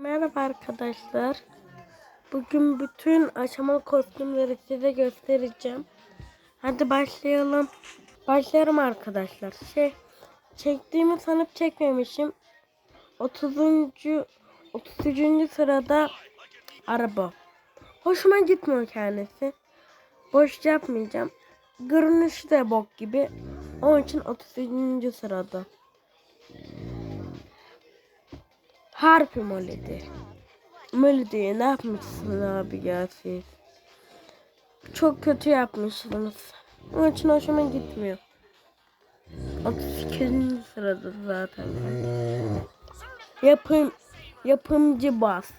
Merhaba arkadaşlar. Bugün bütün aşamalı kostümleri size göstereceğim. Hadi başlayalım. Başlayalım arkadaşlar. Şey çektiğimi sanıp çekmemişim. 30. 33. sırada araba. Hoşuma gitmiyor kendisi. Boş yapmayacağım. Görünüşü de bok gibi. Onun için 33. sırada. Harbi Molly. Molly ne yapmışsın abi ya siz? Çok kötü yapmışsınız. Onun için hoşuma gitmiyor. 38. sırada zaten. Yapım yapımcı bas.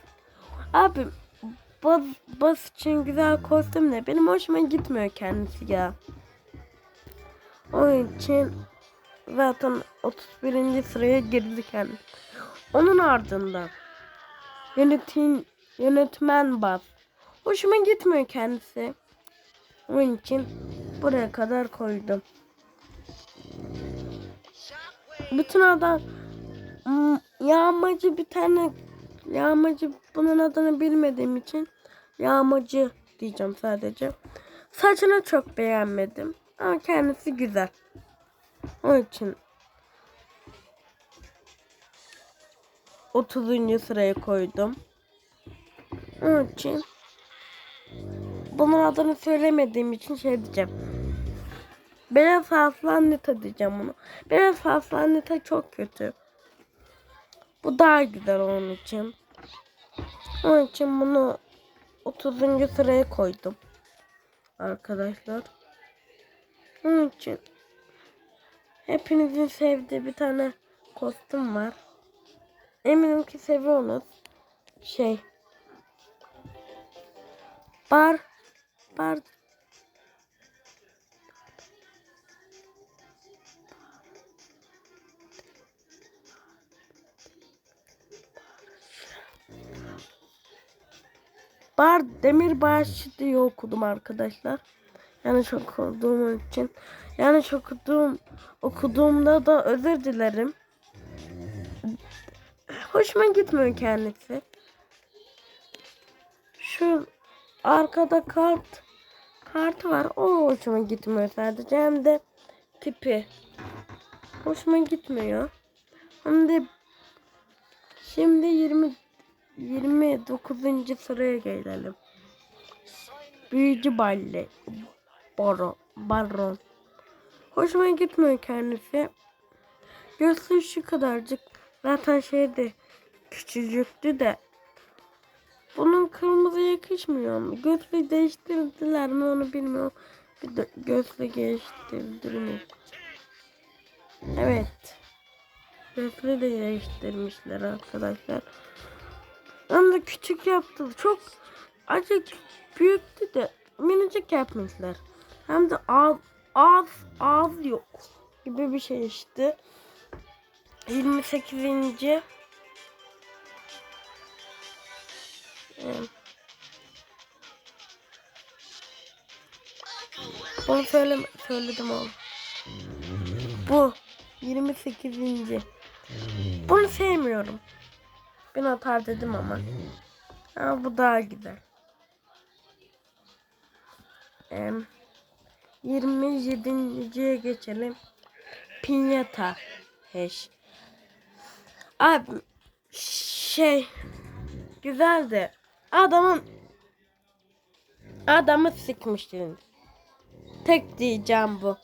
Abi bas, bas için güzel kostüm de benim hoşuma gitmiyor kendisi ya. Onun için zaten 31. sıraya girdi kendisi. Onun ardından yönetim yönetmen bas. Hoşuma gitmiyor kendisi. Onun için buraya kadar koydum. Bütün adam Hmm, yağmacı bir tane yağmacı bunun adını bilmediğim için yağmacı diyeceğim sadece. Saçını çok beğenmedim ama kendisi güzel. Onun için 30. sıraya koydum. Onun için bunun adını söylemediğim için şey diyeceğim. Beyaz Aslanita diyeceğim bunu. Beyaz Aslanita çok kötü. Bu daha güzel onun için. Onun için bunu 30. sıraya koydum. Arkadaşlar. Onun için hepinizin sevdiği bir tane kostüm var. Eminim ki seviyorsunuz. Şey. Bar. Bar. Bar Demirbaş diye okudum arkadaşlar. Yanlış okuduğum için. Yanlış okuduğum okuduğumda da özür dilerim. Hoşuma gitmiyor kendisi. Şu arkada kart kartı var. O hoşuma gitmiyor sadece. Hem de tipi. Hoşuma gitmiyor. Hem de şimdi 20 29. sıraya gelelim. Büyücü balle. Baro, baron. Hoşuma gitmiyor kendisi. Göğsü şu kadarcık. Zaten şeydi küçücüktü de. Bunun kırmızı yakışmıyor mu? Gözlüğü değiştirdiler mi onu bilmiyorum. Bir de gözlüğü değiştirdiler Evet. Gözlüğü de değiştirmişler arkadaşlar. Hem de küçük yaptı. Çok acık büyüktü de minicik yapmışlar. Hem de ağız, ağız, ağız yok gibi bir şey işte. 28. Bunu söyle söyledim oğlum. Bu 28. Bunu sevmiyorum. Ben atar dedim ama. Ama bu daha güzel. Ee, 27.ye geçelim. Pinyata hash. Abi şey güzeldi. Adamın adamı sıkmıştın. Tek diyeceğim bu.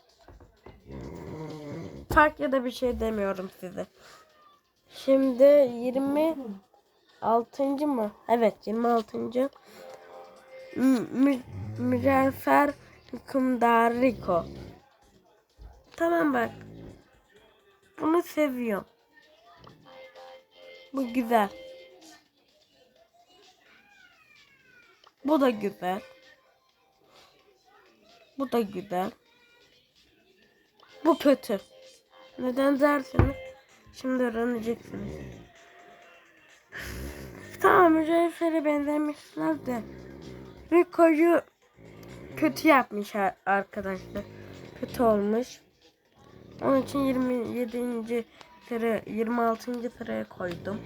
Fark ya da bir şey demiyorum size. Şimdi 26. mı? Evet 26. Mü Mücevher Hükümdar Rico. Tamam bak. Bunu seviyorum. Bu güzel. Bu da güzel. Bu da güzel. Bu kötü. Neden derseniz şimdi öğreneceksiniz. Tamam mücevhere benzemişler de Rico'yu kötü yapmış arkadaşlar. Kötü olmuş. Onun için 27. sıra 26. sıraya koydum.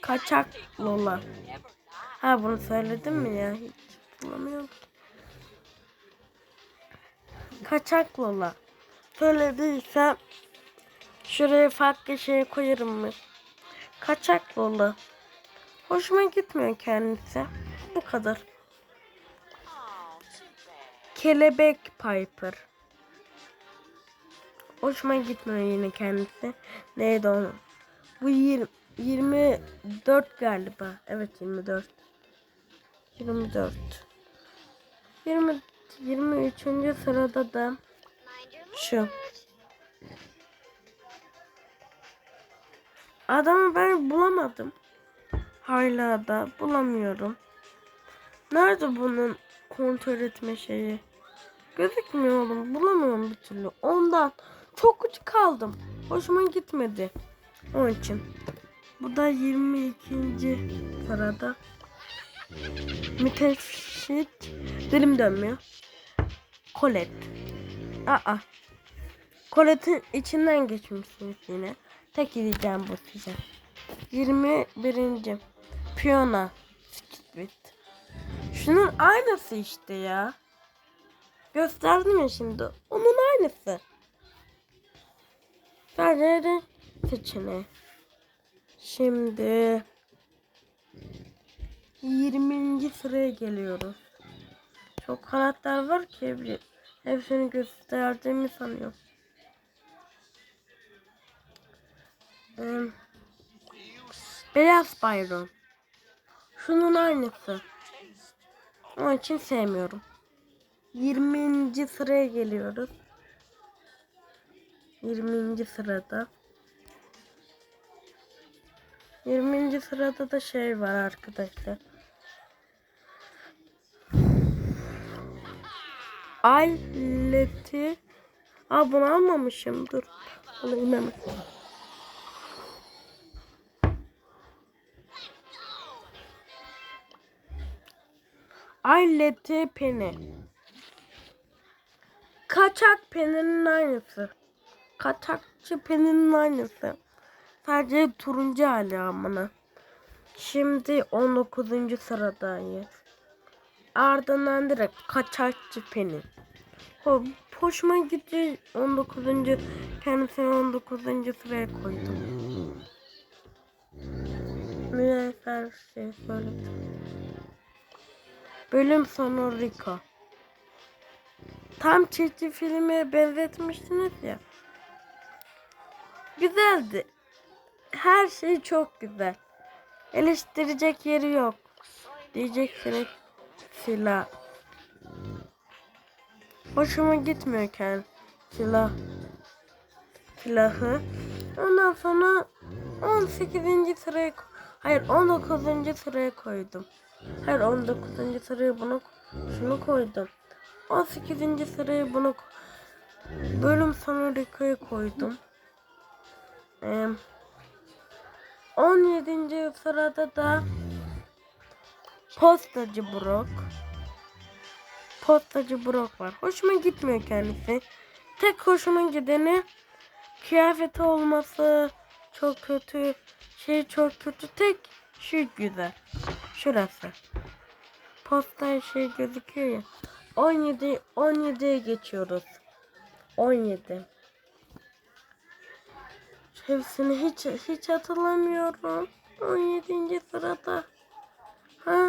Kaçak Lola. Ha bunu söyledim mi ya? Hiç hatırlamıyorum. Kaçak Lola. Söylediysem şuraya farklı şey koyarım mı? Kaçak Lola. Hoşuma gitmiyor kendisi. Bu kadar. Kelebek Piper. Hoşuma gitmiyor yine kendisi. Neydi onun? Bu 20, 24 galiba. Evet 24. 24. 20 23. sırada da şu. Adamı ben bulamadım. Hala da bulamıyorum. Nerede bunun kontrol etme şeyi? Gözükmüyor oğlum. Bulamıyorum bir türlü. Ondan çok uç kaldım. Hoşuma gitmedi. Onun için. Bu da 22. sırada. Müteşit. Dilim dönmüyor. Colette. Aa. Colette'in içinden geçmişsiniz yine. Tek gideceğim bu size. 21. Piyona. Skipit. Şunun aynısı işte ya. Gösterdim ya şimdi. Onun aynısı. Renk seçeneği. Şimdi 20. sıraya geliyoruz. Çok karakter var ki bir hepsini gösterdiğimi sanıyorum. Ee, Beyaz Byron. Şunun aynısı. Onun için sevmiyorum. 20. sıraya geliyoruz. 20. sırada. 20. sırada da şey var arkadaşlar. Aleti. Aa bunu almamışım. Dur. Alayım hemen. Aleti peni. Kaçak peninin aynısı. Kaçakçı peninin aynısı. Sadece turuncu hali amına. Şimdi 19. sıradayız. Ardından direkt kaçakçı peni. O hoşuma gitti 19. kendisini 19. sıraya koydum. Münefer şey söyledim. Bölüm sonu Rico. Tam çizgi filme benzetmiştiniz ya. Güzeldi. Her şey çok güzel. Eleştirecek yeri yok. Diyeceksiniz silah. Hoşuma gitmiyorken silah silahı. Ondan sonra 18. sıraya hayır 19. sıraya koydum. Hayır 19. sıraya bunu şunu koydum. 18. sıraya bunu bölüm sonu Rico'yu koydum. Ee, 17. sırada da postacı Brock. Postacı Brock var. Hoşuma gitmiyor kendisi. Tek hoşuma gideni kıyafeti olması çok kötü. Şey çok kötü. Tek şu güzel. Şurası. Posta şey gözüküyor ya. 17 17'ye geçiyoruz. 17. Hepsini hiç hiç hatırlamıyorum. 17. sırada. Ha.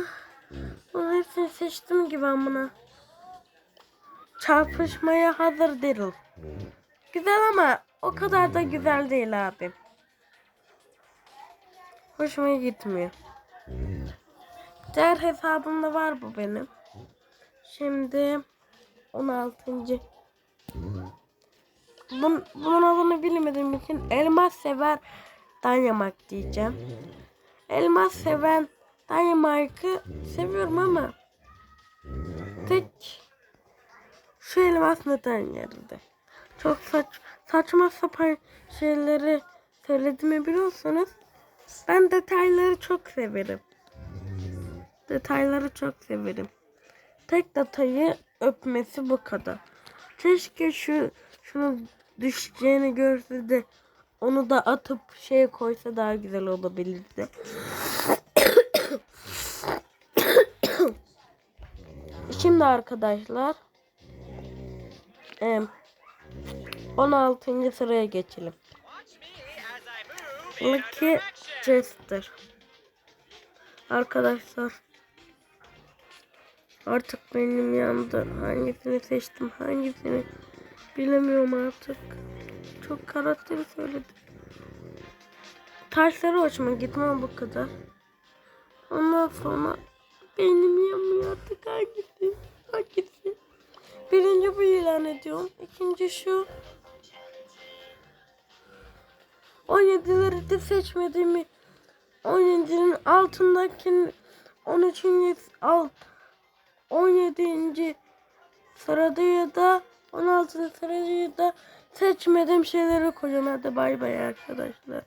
Bunu hepsini seçtim gibi amına. Çarpışmaya hazır Daryl. Güzel ama o kadar da güzel değil abi. Hoşuma gitmiyor. Diğer hesabımda var bu benim. Şimdi 16. Bun, bunun adını bilmediğim için elmas sever Dynamite diyeceğim. Elmas seven Dynamite'ı seviyorum ama tek şu elmas neden yerinde? Çok saç, saçma sapan şeyleri söylediğimi biliyorsunuz. Ben detayları çok severim. Detayları çok severim. Tek detayı öpmesi bu kadar. Keşke şu şunu düşeceğini görse de onu da atıp şeye koysa daha güzel olabilirdi. Şimdi arkadaşlar em, 16. sıraya geçelim. Lucky Chester. Arkadaşlar artık benim yandı. Hangisini seçtim hangisini bilemiyorum artık. Çok karakteri söyledim. Taşları hoşuma gitmem bu kadar. Ondan sonra benim yanmıyor artık hangisi? Hangisi? Birinci bu ilan ediyorum. İkinci şu. 17'leri de seçmediğimi 17'nin altındaki 13. alt 17. sırada ya da 16. sırada ya da seçmediğim şeyleri koyacağım. Hadi bay bay arkadaşlar.